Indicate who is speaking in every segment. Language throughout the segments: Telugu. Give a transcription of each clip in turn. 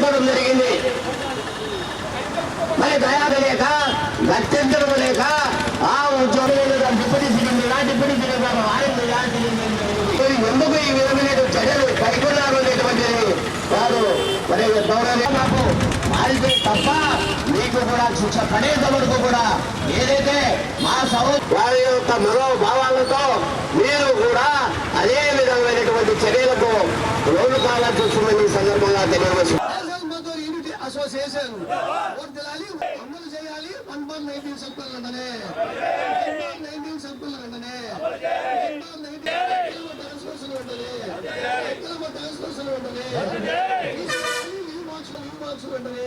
Speaker 1: తీసుకోవడం జరిగింది. మరి దయాద లేక గత్యంతరం లేక ఆ ఉద్యోగులు డిప్యూటీ సీఎం డిప్యూటీ సీఎం గారు ఎందుకు ఈ విధమైన చర్యలు కైకున్నారు అనేటువంటిది వారు మరి గౌరవ మాకు వారితే తప్ప మీకు కూడా శిక్ష పడేంత వరకు కూడా ఏదైతే మా సౌ వారి యొక్క మనోభావాలతో మీరు కూడా అదే విధమైనటువంటి చర్యలకు లోను కావాలని చూసుకోమని ఈ సందర్భంగా తెలియవచ్చు
Speaker 2: నేషనల్ మదర్ యూనిటీ అసోసియేషన్ వర్దిలాలి అమలు చేయాలి వన్ బార్ నైన్టీన్ సర్కుల్ వెంటనే. వన్ బార్ నైన్టీన్ సర్కుల్ వెంటనే. వన్ బార్ నైన్టీన్ ట్రాన్స్ఫర్స్ వెంటనే. వెంటనే. లీవ్ బాక్స్ లీవ్ బాక్స్ వెంటనే.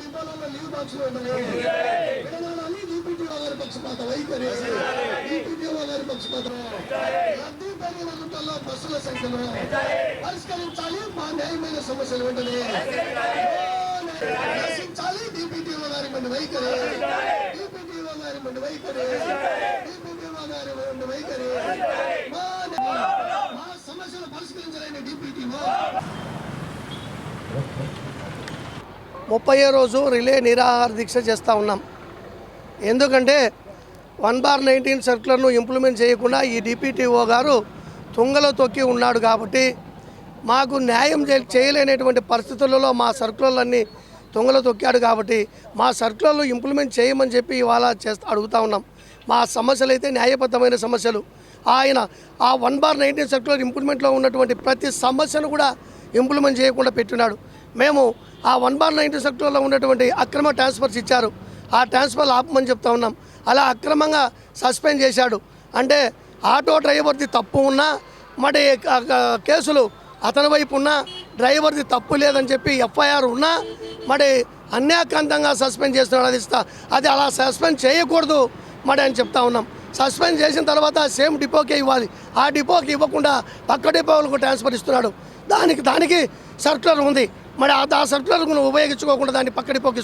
Speaker 2: నిబంధనల లీవ్ బాక్స్ వెంటనే. విడనాడాలి డిప్యూటీ గారి పక్షపాత వైఖరి. డిప్యూటీ గారి పక్షపాతం. రద్దీ పెరిగిన రూట్లలో బస్సుల పరిష్కరించాలి. మా న్యాయమైన సమస్యలు వెంటనే. నశించాలి డిపిటిఓ గారి మంది వైఖరి. డిపిటిఓ గారి మంది వైఖరి. డిపిటిఓ గారి మంది వైఖరి. మా సమస్యలు పరిష్కరించలేని డిపిటిఓ ముప్పై రోజు రిలే నిరాహార దీక్ష చేస్తూ ఉన్నాం. ఎందుకంటే వన్ బార్ నైన్టీన్ సర్క్యులర్ను ఇంప్లిమెంట్ చేయకుండా ఈ డిపిటిఓ గారు తుంగలో తొక్కి ఉన్నాడు కాబట్టి మాకు న్యాయం చేయలేనటువంటి పరిస్థితులలో మా సర్కులర్లన్నీ దొంగలు తొక్కాడు కాబట్టి మా సర్కులర్లు ఇంప్లిమెంట్ చేయమని చెప్పి ఇవాళ చేస్తా అడుగుతా ఉన్నాం. మా సమస్యలు అయితే న్యాయబద్ధమైన సమస్యలు. ఆయన ఆ వన్ బార్ నైన్టీన్ సర్కులర్ ఇంప్లిమెంట్లో ఉన్నటువంటి ప్రతి సమస్యను కూడా ఇంప్లిమెంట్ చేయకుండా పెట్టినాడు. మేము ఆ వన్ బార్ నైన్టీన్ సెక్టర్లో ఉన్నటువంటి అక్రమ ట్రాన్స్ఫర్స్ ఇచ్చారు. ఆ ట్రాన్స్ఫర్లు ఆపమని చెప్తా ఉన్నాం. అలా అక్రమంగా సస్పెండ్ చేశాడు. అంటే ఆటో డ్రైవర్ది తప్పు ఉన్నా మరి కేసులు అతని వైపు ఉన్నా డ్రైవర్ది తప్పు లేదని చెప్పి ఎఫ్ఐఆర్ ఉన్నా మరి అన్యాక్రాంతంగా సస్పెండ్ చేస్తున్నాడు అది ఇస్తా. అది అలా సస్పెండ్ చేయకూడదు మరి అని చెప్తా ఉన్నాం. సస్పెండ్ చేసిన తర్వాత సేమ్ డిపోకే ఇవ్వాలి. ఆ డిపోకి ఇవ్వకుండా పక్క డిపోలకు ట్రాన్స్ఫర్ ఇస్తున్నాడు. దానికి దానికి సర్కులర్ ఉంది. మరి ఆ ఆ సర్కులర్ను ఉపయోగించుకోకుండా దాన్ని పక్కడి డిపోకి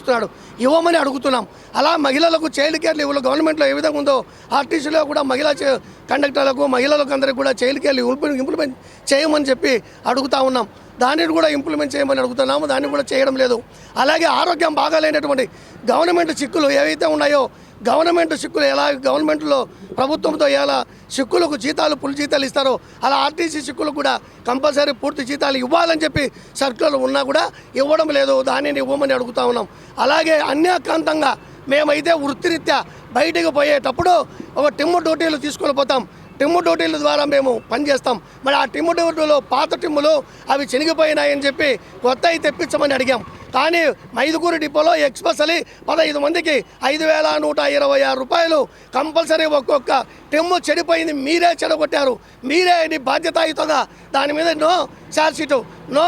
Speaker 2: ఇవ్వమని అడుగుతున్నాం. అలా మహిళలకు చైల్డ్ కేర్ లీవ్లు గవర్నమెంట్లో ఏ విధంగా ఉందో ఆర్టీసీలో కూడా మహిళా చే- కండక్టర్లకు మహిళలకు అందరికీ కూడా చైల్డ్ కేర్ లీవ్ ఇంప్లిమెంట్ చేయమని చెప్పి అడుగుతా ఉన్నాం. దానిని కూడా ఇంప్లిమెంట్ చేయమని అడుగుతున్నాము. దాన్ని కూడా చేయడం లేదు. అలాగే ఆరోగ్యం బాగాలేనటువంటి గవర్నమెంట్ చిక్కులు ఏవైతే ఉన్నాయో గవర్నమెంట్ సిక్కులు ఎలా గవర్నమెంట్లో ప్రభుత్వంతో ఎలా సిక్కులకు జీతాలు పులి జీతాలు ఇస్తారో అలా ఆర్టీసీ సిక్కులకు కూడా కంపల్సరీ పూర్తి జీతాలు ఇవ్వాలని చెప్పి సర్కులర్ ఉన్నా కూడా ఇవ్వడం లేదు దానిని ఇవ్వమని అడుగుతా ఉన్నాం. అలాగే అన్యాక్రాంతంగా మేమైతే వృత్తిరీత్యా బయటికి పోయేటప్పుడు ఒక టిమ్ము డ్యూటీలు తీసుకొని పోతాం. టిమ్ము డ్యూటీల ద్వారా మేము పనిచేస్తాం మరి ఆ టిమ్ము డ్యూటీలో పాత టిమ్ములు అవి చినిగిపోయినాయని చెప్పి కొత్తవి తెప్పించమని అడిగాం. కానీ మైదుకూరు డిపోలో ఎక్స్పెషలీ పదహైదు మందికి ఐదు వేల నూట ఇరవై ఆరు రూపాయలు కంపల్సరీ ఒక్కొక్క టెమ్ము చెడిపోయింది. మీరే చెడగొట్టారు. మీరే ఇది బాధ్యతాయుతంగా దాని మీద నో షార్ట్ నో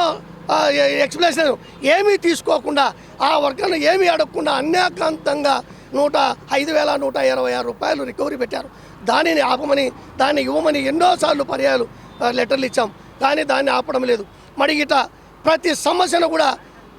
Speaker 2: ఎక్స్ప్లెనేషన్ ఏమీ తీసుకోకుండా ఆ వర్గాన్ని ఏమీ అడగకుండా అన్యాకాంతంగా నూట ఐదు వేల నూట ఇరవై ఆరు రూపాయలు రికవరీ పెట్టారు. దానిని ఆపమని దాన్ని ఇవ్వమని ఎన్నోసార్లు పర్యాలు లెటర్లు ఇచ్చాం. కానీ దాన్ని ఆపడం లేదు. మరి ఇట ప్రతి సమస్యను కూడా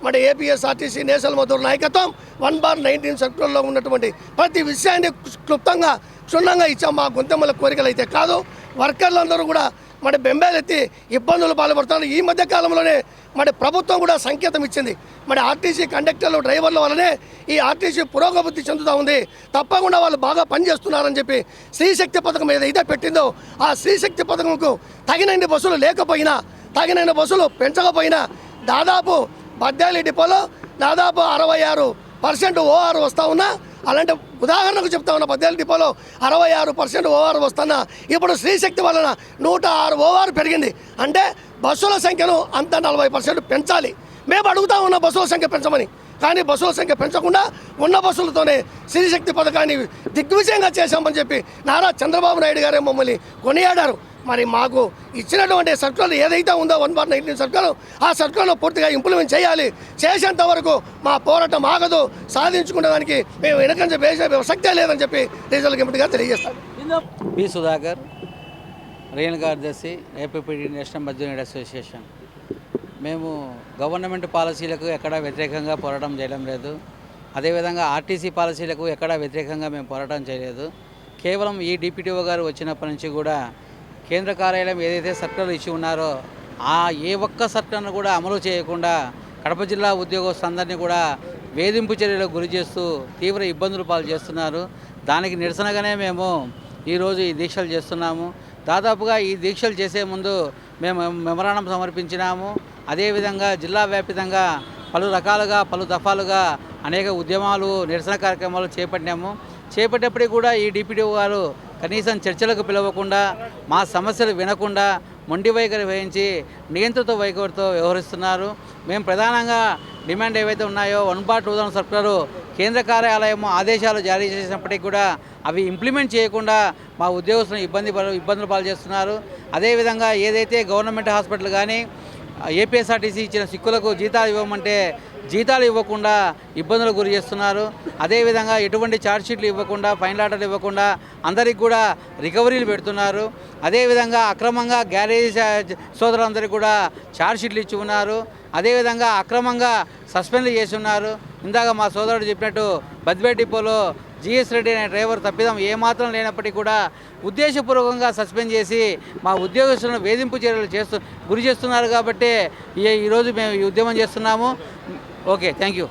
Speaker 2: మన ఏపీఎస్ఆర్టీసీ నేషనల్ మధుర నాయకత్వం వన్ బార్ నైన్టీన్ సెక్టర్లో ఉన్నటువంటి ప్రతి విషయాన్ని క్లుప్తంగా క్షుణ్ణంగా ఇచ్చాం. మా గుంతమ్మల కోరికలు అయితే కాదు. వర్కర్లందరూ కూడా మన బెంబేలెత్తి ఇబ్బందులు పాల్పడుతున్నారు. ఈ మధ్య కాలంలోనే మన ప్రభుత్వం కూడా సంకేతం ఇచ్చింది. మన ఆర్టీసీ కండక్టర్లు డ్రైవర్ల వల్లనే ఈ ఆర్టీసీ పురోగతి చెందుతూ ఉంది. తప్పకుండా వాళ్ళు బాగా పనిచేస్తున్నారని చెప్పి శ్రీశక్తి పథకం ఏదైతే పెట్టిందో ఆ శ్రీశక్తి పథకంకు తగినన్ని బస్సులు లేకపోయినా తగినన్ని బస్సులు పెంచకపోయినా దాదాపు బద్దాలి డిపోలో దాదాపు అరవై ఆరు పర్సెంట్ ఓఆర్ వస్తూ ఉన్నా అలాంటి ఉదాహరణకు చెప్తా ఉన్నా పద్దెనిమిది డిపోలో అరవై ఆరు పర్సెంట్ ఓఆర్ వస్తున్నా ఇప్పుడు శ్రీశక్తి వలన నూట ఆరు ఓఆర్ పెరిగింది. అంటే బస్సుల సంఖ్యను అంత నలభై పర్సెంట్ పెంచాలి. మేము అడుగుతా ఉన్న బస్సుల సంఖ్య పెంచమని. కానీ బస్సుల సంఖ్య పెంచకుండా ఉన్న బస్సులతోనే శ్రీశక్తి పథకాన్ని దిగ్విజయంగా చేశామని చెప్పి నారా చంద్రబాబు నాయుడు గారే మమ్మల్ని కొనియాడారు. మరి మాకు ఇచ్చినటువంటి సర్కులర్ ఏదైతే ఉందో వన్ బార్ నైన్టీన్ సర్కులర్ ఆ సర్కులర్ను పూర్తిగా ఇంప్లిమెంట్ చేయాలి. చేసేంత వరకు మా పోరాటం ఆగదు. సాధించుకునేదానికి మేము వెనకంజ వేసే ప్రసక్తే లేదని చెప్పి రీజనల్ కమిటీగా తెలియజేస్తాను
Speaker 3: పి సుధాకర్ రియల్ కార్యదర్శి ఏపీపీడీ నేషనల్ మజ్దూర్ అసోసియేషన్. మేము గవర్నమెంట్ పాలసీలకు ఎక్కడా వ్యతిరేకంగా పోరాటం చేయడం లేదు. అదేవిధంగా ఆర్టీసీ పాలసీలకు ఎక్కడా వ్యతిరేకంగా మేము పోరాటం చేయలేదు. కేవలం ఈ డిప్యూటీఓ గారు వచ్చినప్పటి నుంచి కూడా కేంద్ర కార్యాలయం ఏదైతే సర్కులర్ ఇచ్చి ఉన్నారో ఆ ఏ ఒక్క సర్కులర్ను కూడా అమలు చేయకుండా కడప జిల్లా ఉద్యోగస్తులందరినీ కూడా వేధింపు చర్యలకు గురి చేస్తూ తీవ్ర ఇబ్బందులు పాలు చేస్తున్నారు. దానికి నిరసనగానే మేము ఈరోజు ఈ దీక్షలు చేస్తున్నాము. దాదాపుగా ఈ దీక్షలు చేసే ముందు మేము మెమరాండం సమర్పించినాము. అదేవిధంగా జిల్లా వ్యాప్తంగా పలు రకాలుగా పలు దఫాలుగా అనేక ఉద్యమాలు నిరసన కార్యక్రమాలు చేపట్టాము చేపట్టేప్పటికి కూడా ఈ డిప్యూటీ గారు కనీసం చర్చలకు పిలవకుండా మా సమస్యలు వినకుండా మొండి వైఖరి వహించి నియంత్రిత వైఖరితో వ్యవహరిస్తున్నారు. మేము ప్రధానంగా డిమాండ్ ఏవైతే ఉన్నాయో one bar two thousand circular కేంద్ర కార్యాలయం ఆదేశాలు జారీ చేసినప్పటికీ కూడా అవి ఇంప్లిమెంట్ చేయకుండా మా ఉద్యోగస్తులను ఇబ్బంది ఇబ్బందులు పాలు చేస్తున్నారు. అదేవిధంగా ఏదైతే గవర్నమెంట్ హాస్పిటల్ కానీ ఏపీఎస్ఆర్టీసీ ఇచ్చిన సిక్కులకు జీతాలు ఇవ్వమంటే జీతాలు ఇవ్వకుండా ఇబ్బందులకు గురి చేస్తున్నారు. అదేవిధంగా ఎటువంటి ఛార్జ్షీట్లు ఇవ్వకుండా ఫైన్ ఆర్డర్లు ఇవ్వకుండా అందరికి కూడా రికవరీలు పెడుతున్నారు. అదేవిధంగా అక్రమంగా గ్యారేజ్ సోదరులందరికీ కూడా ఛార్జ్షీట్లు ఇచ్చి ఉన్నారు. అదేవిధంగా అక్రమంగా సస్పెండ్ చేసి ఉన్నారు. ఇందాక మా సోదరుడు చెప్పినట్టు బద్వే డిపోలో జిఎస్ రెడ్డి అనే డ్రైవర్ తప్పిదం ఏమాత్రం లేనప్పటికీ కూడా ఉద్దేశపూర్వకంగా సస్పెండ్ చేసి మా ఉద్యోగస్తులను వేధింపు చర్యలు చేస్తూ గురి చేస్తున్నారు కాబట్టి ఈరోజు మేము ఈ ఉద్యమం చేస్తున్నాము. Okay thank you.